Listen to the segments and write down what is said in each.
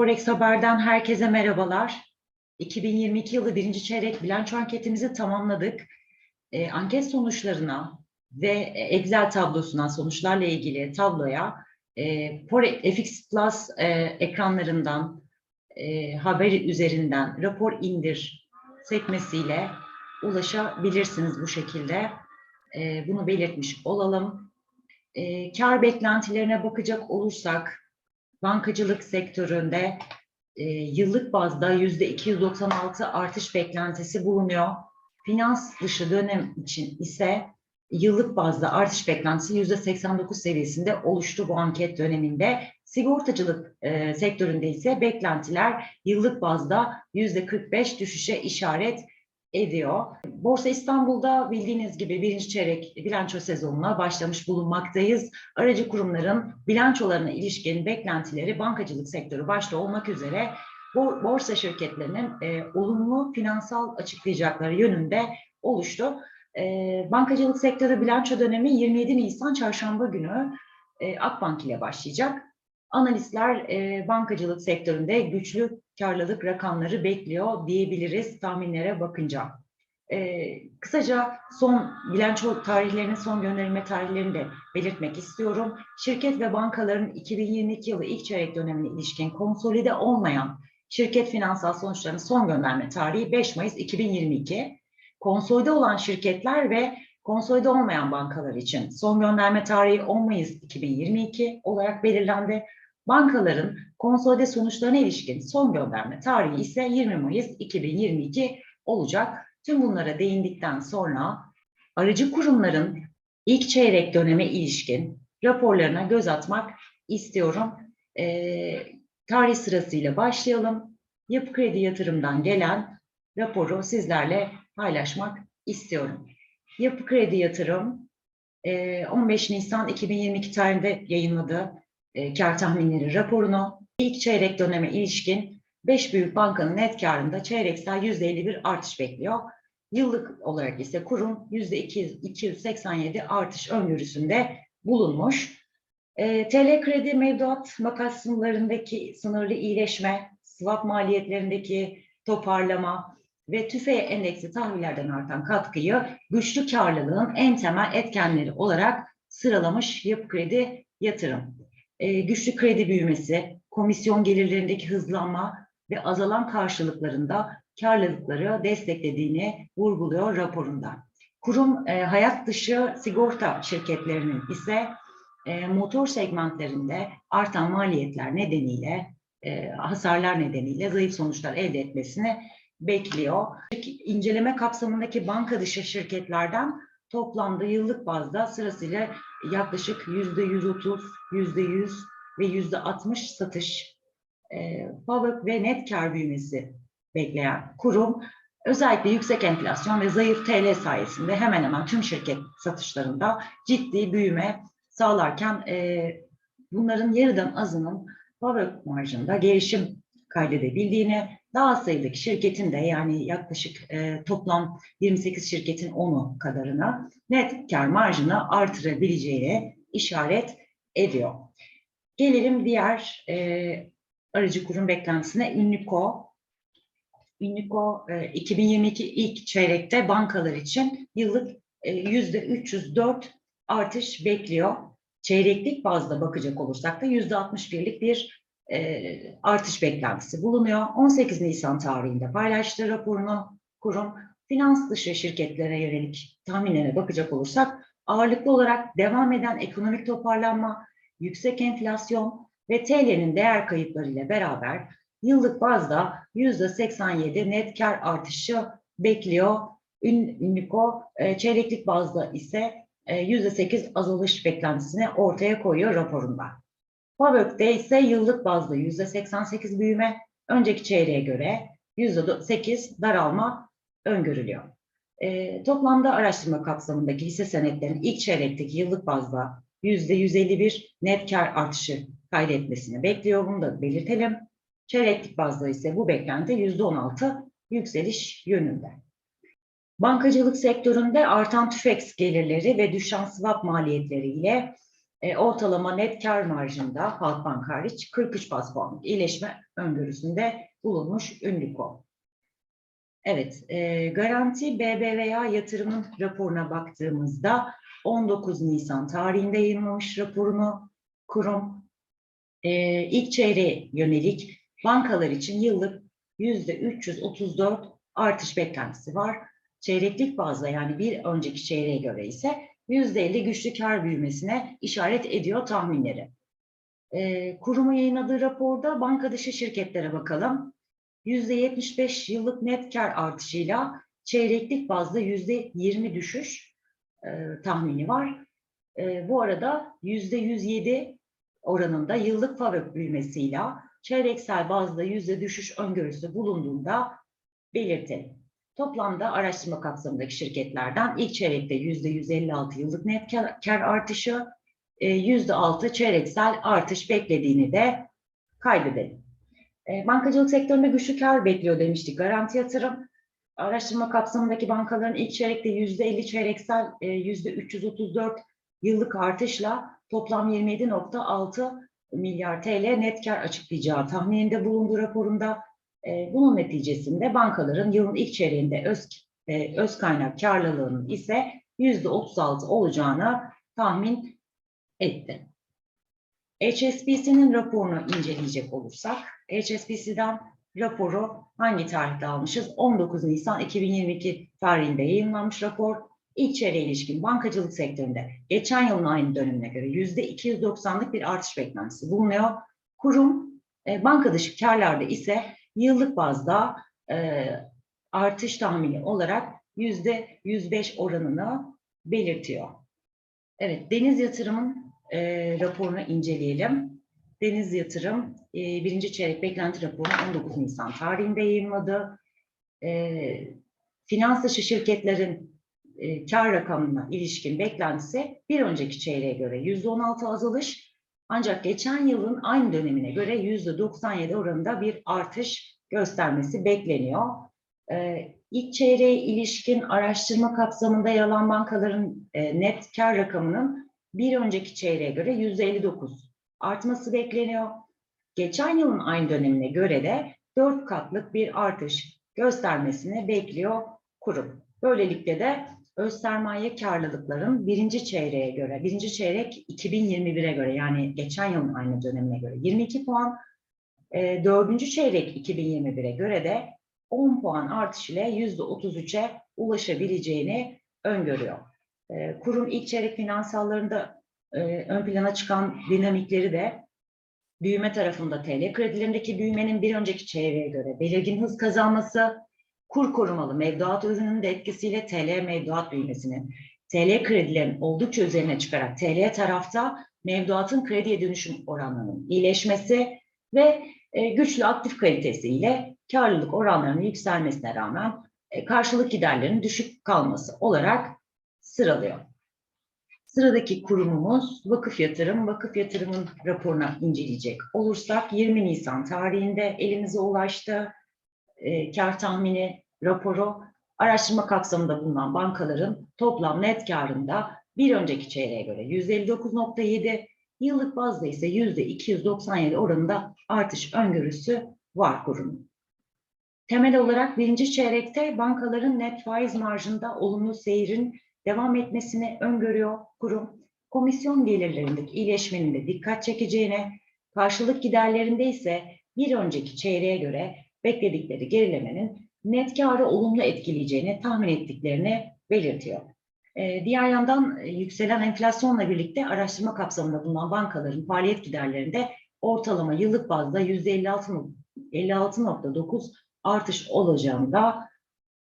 Forex Haber'den herkese merhabalar. 2022 yılı birinci çeyrek bilanço anketimizi tamamladık. E, anket sonuçlarına ve Excel tablosuna, sonuçlarla ilgili tabloya e, Forex- FX Plus e, ekranlarından, e, haber üzerinden rapor indir sekmesiyle ulaşabilirsiniz bu şekilde. E, bunu belirtmiş olalım. E, kar beklentilerine bakacak olursak, bankacılık sektöründe e, yıllık bazda yüzde 296 artış beklentisi bulunuyor. Finans dışı dönem için ise yıllık bazda artış beklentisi yüzde 89 seviyesinde oluştu bu anket döneminde. Sigortacılık e, sektöründe ise beklentiler yıllık bazda yüzde 45 düşüşe işaret ediyor. Borsa İstanbul'da bildiğiniz gibi birinci çeyrek bilanço sezonuna başlamış bulunmaktayız. Aracı kurumların bilançolarına ilişkin beklentileri bankacılık sektörü başta olmak üzere borsa şirketlerinin e, olumlu finansal açıklayacakları yönünde oluştu. E, bankacılık sektörü bilanço dönemi 27 Nisan çarşamba günü e, Akbank ile başlayacak. Analistler e, bankacılık sektöründe güçlü karlılık rakamları bekliyor diyebiliriz tahminlere bakınca. E, kısaca son bilanço tarihlerinin son gönderilme tarihlerini de belirtmek istiyorum. Şirket ve bankaların 2022 yılı ilk çeyrek dönemine ilişkin konsolide olmayan şirket finansal sonuçlarının son gönderme tarihi 5 Mayıs 2022. Konsolide olan şirketler ve konsolide olmayan bankalar için son gönderme tarihi 10 Mayıs 2022 olarak belirlendi. Bankaların konsolide sonuçlarına ilişkin son gönderme tarihi ise 20 Mayıs 2022 olacak. Tüm bunlara değindikten sonra aracı kurumların ilk çeyrek döneme ilişkin raporlarına göz atmak istiyorum. Ee, tarih sırasıyla başlayalım. Yapı Kredi Yatırım'dan gelen raporu sizlerle paylaşmak istiyorum. Yapı Kredi Yatırım e, 15 Nisan 2022 tarihinde yayınladı e, kar tahminleri raporunu. İlk çeyrek döneme ilişkin 5 büyük bankanın net karında çeyreksel %51 artış bekliyor. Yıllık olarak ise kurum %287 artış öngörüsünde bulunmuş. E, TL kredi mevduat makas sınırlarındaki sınırlı iyileşme, swap maliyetlerindeki toparlama ve tüfe endeksi tahvillerden artan katkıyı güçlü karlılığın en temel etkenleri olarak sıralamış yapı kredi yatırım. E, güçlü kredi büyümesi, komisyon gelirlerindeki hızlanma ve azalan karşılıklarında karlılıkları desteklediğini vurguluyor raporunda. Kurum e, hayat dışı sigorta şirketlerinin ise e, motor segmentlerinde artan maliyetler nedeniyle, e, hasarlar nedeniyle zayıf sonuçlar elde etmesini bekliyor. İnceleme kapsamındaki banka dışı şirketlerden toplamda yıllık bazda sırasıyla yaklaşık yüzde 130, yüzde 100 ve yüzde 60 satış, e, ve net kar büyümesi bekleyen kurum özellikle yüksek enflasyon ve zayıf TL sayesinde hemen hemen tüm şirket satışlarında ciddi büyüme sağlarken e, bunların yarıdan azının FAVÖK marjında gelişim kaydedebildiğini, daha sayıdaki şirketin de yani yaklaşık e, toplam 28 şirketin 10'u kadarına net kar marjını artırabileceğine işaret ediyor. Gelelim diğer e, aracı kurum beklentisine Ünlüko. Ünlüko e, 2022 ilk çeyrekte bankalar için yıllık e, %304 artış bekliyor. Çeyreklik bazda bakacak olursak da %61'lik bir e, artış beklentisi bulunuyor. 18 Nisan tarihinde paylaştığı raporunu kurum finans dışı şirketlere yönelik tahminlerine bakacak olursak ağırlıklı olarak devam eden ekonomik toparlanma, yüksek enflasyon ve TL'nin değer kayıplarıyla beraber yıllık bazda %87 net kar artışı bekliyor. Ünlüko e, çeyreklik bazda ise %8 azalış beklentisini ortaya koyuyor raporunda. FAVÖK'te ise yıllık bazda %88 büyüme, önceki çeyreğe göre %8 daralma öngörülüyor. E, toplamda araştırma kapsamındaki hisse senetlerinin ilk çeyrekteki yıllık bazda %151 net kar artışı kaydetmesini bekliyor. Bunu da belirtelim. Çeyreklik bazda ise bu beklenti %16 yükseliş yönünde. Bankacılık sektöründe artan tüfeks gelirleri ve düşen swap maliyetleriyle E, ortalama net kar marjında Halkbank hariç 43 bas puanlık iyileşme öngörüsünde bulunmuş Ünlüko. Evet, e, Garanti BBVA yatırımın raporuna baktığımızda 19 Nisan tarihinde yayınlamış raporunu kurum e, ilk çeyreğe yönelik bankalar için yıllık yüzde 334 artış beklentisi var. Çeyreklik bazda yani bir önceki çeyreğe göre ise 50 güçlü kar büyümesine işaret ediyor tahminleri. E, kurumu yayınladığı raporda banka dışı şirketlere bakalım. Yüzde 75 yıllık net kar artışıyla çeyreklik bazda yüzde 20 düşüş e, tahmini var. E, bu arada yüzde 107 oranında yıllık fabrik büyümesiyle çeyreksel bazda yüzde düşüş öngörüsü bulunduğunda belirtelim. Toplamda araştırma kapsamındaki şirketlerden ilk çeyrekte yüzde 156 yıllık net kar, kar artışı, e, yüzde 6 çeyreksel artış beklediğini de kaydedelim. E, bankacılık sektöründe güçlü kar bekliyor demiştik. Garanti yatırım araştırma kapsamındaki bankaların ilk çeyrekte yüzde 50 çeyreksel e, yüzde 334 yıllık artışla toplam 27.6 milyar TL net kar açıklayacağı tahmininde bulunduğu raporunda e, bunun neticesinde bankaların yılın ilk çeyreğinde öz, e, öz kaynak karlılığının ise yüzde 36 olacağını tahmin etti. HSBC'nin raporunu inceleyecek olursak, HSBC'den raporu hangi tarihte almışız? 19 Nisan 2022 tarihinde yayınlanmış rapor. İlk çeyreğe ilişkin bankacılık sektöründe geçen yılın aynı dönemine göre yüzde 290'lık bir artış beklentisi bulunuyor. Kurum e, banka dışı karlarda ise yıllık bazda e, artış tahmini olarak yüzde 105 oranını belirtiyor. Evet, Deniz Yatırım'ın e, raporunu inceleyelim. Deniz Yatırım e, birinci çeyrek beklenti raporunu 19 Nisan tarihinde yayınladı. E, finans dışı şirketlerin e, kar rakamına ilişkin beklentisi bir önceki çeyreğe göre %16 azalış ancak geçen yılın aynı dönemine göre %97 oranında bir artış göstermesi bekleniyor. E, ilk çeyreğe ilişkin araştırma kapsamında yer alan bankaların e, net kar rakamının bir önceki çeyreğe göre %59 artması bekleniyor. Geçen yılın aynı dönemine göre de 4 katlık bir artış göstermesini bekliyor kurum. Böylelikle de öz sermaye karlılıkların birinci çeyreğe göre, birinci çeyrek 2021'e göre yani geçen yılın aynı dönemine göre 22 puan, e, dördüncü çeyrek 2021'e göre de 10 puan artış ile %33'e ulaşabileceğini öngörüyor. E, kurum ilk çeyrek finansallarında e, ön plana çıkan dinamikleri de büyüme tarafında TL kredilerindeki büyümenin bir önceki çeyreğe göre belirgin hız kazanması, kur korumalı mevduat ürününün de etkisiyle TL mevduat büyümesinin, TL kredilerin oldukça üzerine çıkarak TL tarafta mevduatın krediye dönüşüm oranlarının iyileşmesi ve e, güçlü aktif kalitesiyle karlılık oranlarının yükselmesine rağmen e, karşılık giderlerinin düşük kalması olarak sıralıyor. Sıradaki kurumumuz Vakıf Yatırım. Vakıf Yatırım'ın raporuna inceleyecek olursak 20 Nisan tarihinde elimize ulaştı. E, kar tahmini raporu araştırma kapsamında bulunan bankaların toplam net karında bir önceki çeyreğe göre %59.7, yıllık bazda ise %297 oranında artış öngörüsü var kurumun. Temel olarak birinci çeyrekte bankaların net faiz marjında olumlu seyrin devam etmesini öngörüyor kurum. Komisyon gelirlerindeki iyileşmenin de dikkat çekeceğine, karşılık giderlerinde ise bir önceki çeyreğe göre bekledikleri gerilemenin net karı olumlu etkileyeceğini tahmin ettiklerini belirtiyor. Ee, diğer yandan e, yükselen enflasyonla birlikte araştırma kapsamında bulunan bankaların faaliyet giderlerinde ortalama yıllık bazda %56.9 artış olacağını da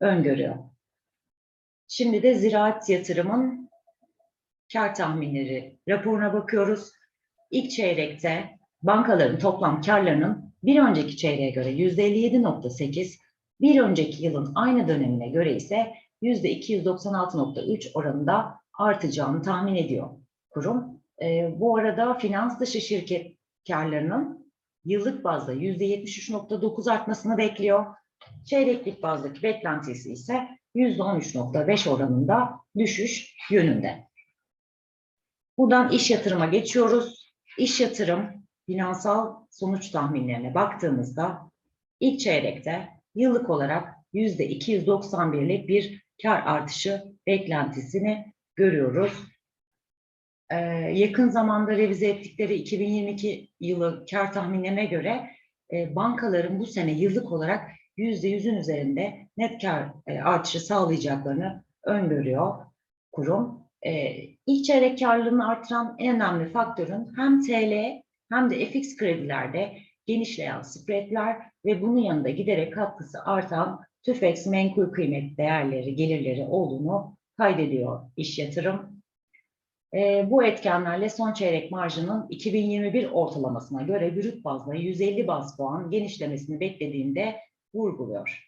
öngörüyor. Şimdi de ziraat yatırımın kar tahminleri raporuna bakıyoruz. İlk çeyrekte bankaların toplam karlarının bir önceki çeyreğe göre %57.8, bir önceki yılın aynı dönemine göre ise %296.3 oranında artacağını tahmin ediyor kurum. E, bu arada finans dışı şirket karlarının yıllık bazda %73.9 artmasını bekliyor. Çeyreklik bazdaki beklentisi ise %13.5 oranında düşüş yönünde. Buradan iş yatırıma geçiyoruz. İş yatırım finansal sonuç tahminlerine baktığımızda ilk çeyrekte yıllık olarak yüzde 291'lik bir kar artışı beklentisini görüyoruz. Ee, yakın zamanda revize ettikleri 2022 yılı kar tahminlerine göre e, bankaların bu sene yıllık olarak yüzde yüzün üzerinde net kar e, artışı sağlayacaklarını öngörüyor kurum. E, ilk çeyrek karlılığını artıran en önemli faktörün hem TL hem de FX kredilerde genişleyen spreadler ve bunun yanında giderek katkısı artan TÜFEX menkul kıymet değerleri, gelirleri olduğunu kaydediyor iş yatırım. E, bu etkenlerle son çeyrek marjının 2021 ortalamasına göre brüt bazda 150 bas puan genişlemesini beklediğinde vurguluyor.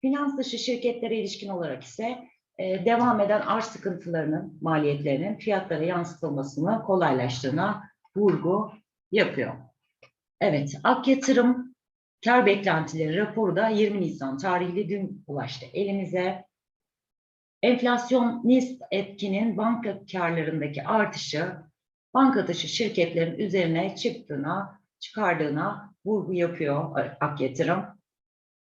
Finans dışı şirketlere ilişkin olarak ise e, devam eden arz sıkıntılarının maliyetlerinin fiyatlara yansıtılmasını kolaylaştığına vurgu yapıyor. Evet, Ak Yatırım kar beklentileri raporu da 20 Nisan tarihli dün ulaştı elimize. Enflasyonist etkinin banka karlarındaki artışı banka dışı şirketlerin üzerine çıktığına, çıkardığına vurgu yapıyor Ak Yatırım.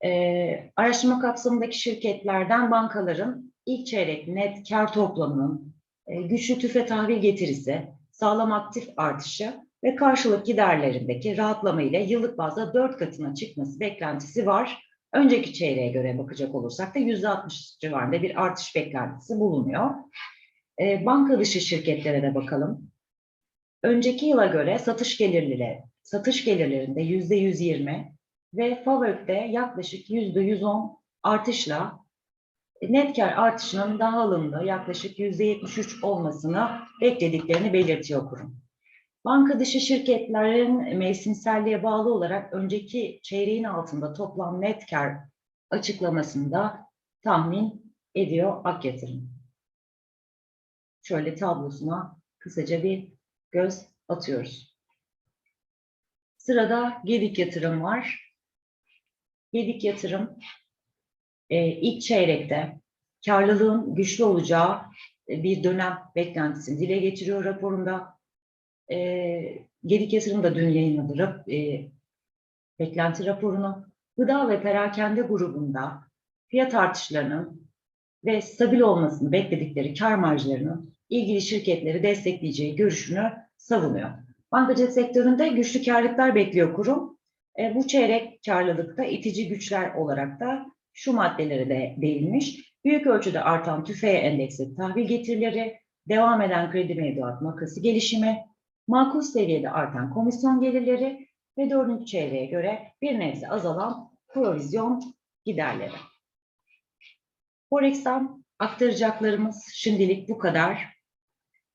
Ee, araştırma kapsamındaki şirketlerden bankaların ilk çeyrek net kar toplamının e, güçlü tüfe tahvil getirisi, sağlam aktif artışı ve karşılık giderlerindeki rahatlama ile yıllık bazda 4 katına çıkması beklentisi var. Önceki çeyreğe göre bakacak olursak da %60 civarında bir artış beklentisi bulunuyor. E, banka dışı şirketlere de bakalım. Önceki yıla göre satış gelirleri, satış gelirlerinde %120 ve Favorite yaklaşık %110 artışla net kar artışının daha alımlı yaklaşık %73 olmasını beklediklerini belirtiyor kurum. Banka dışı şirketlerin mevsimselliğe bağlı olarak önceki çeyreğin altında toplam net kar açıklamasında tahmin ediyor Ak Yatırım. Şöyle tablosuna kısaca bir göz atıyoruz. Sırada Gedik Yatırım var. Gedik Yatırım e, ilk çeyrekte karlılığın güçlü olacağı e, bir dönem beklentisini dile getiriyor raporunda. E, Gedik Yatırım da dün yayınladı e, beklenti raporunu. Gıda ve perakende grubunda fiyat artışlarının ve stabil olmasını bekledikleri kar marjlarının ilgili şirketleri destekleyeceği görüşünü savunuyor. Bankacılık sektöründe güçlü karlılıklar bekliyor kurum. E, bu çeyrek karlılıkta itici güçler olarak da şu maddelere de değinmiş. Büyük ölçüde artan tüfeğe endeksli tahvil getirileri, devam eden kredi mevduat makası gelişimi, makul seviyede artan komisyon gelirleri ve dördüncü çeyreğe göre bir nebze azalan provizyon giderleri. Forex'ten aktaracaklarımız şimdilik bu kadar.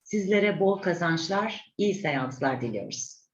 Sizlere bol kazançlar, iyi seanslar diliyoruz.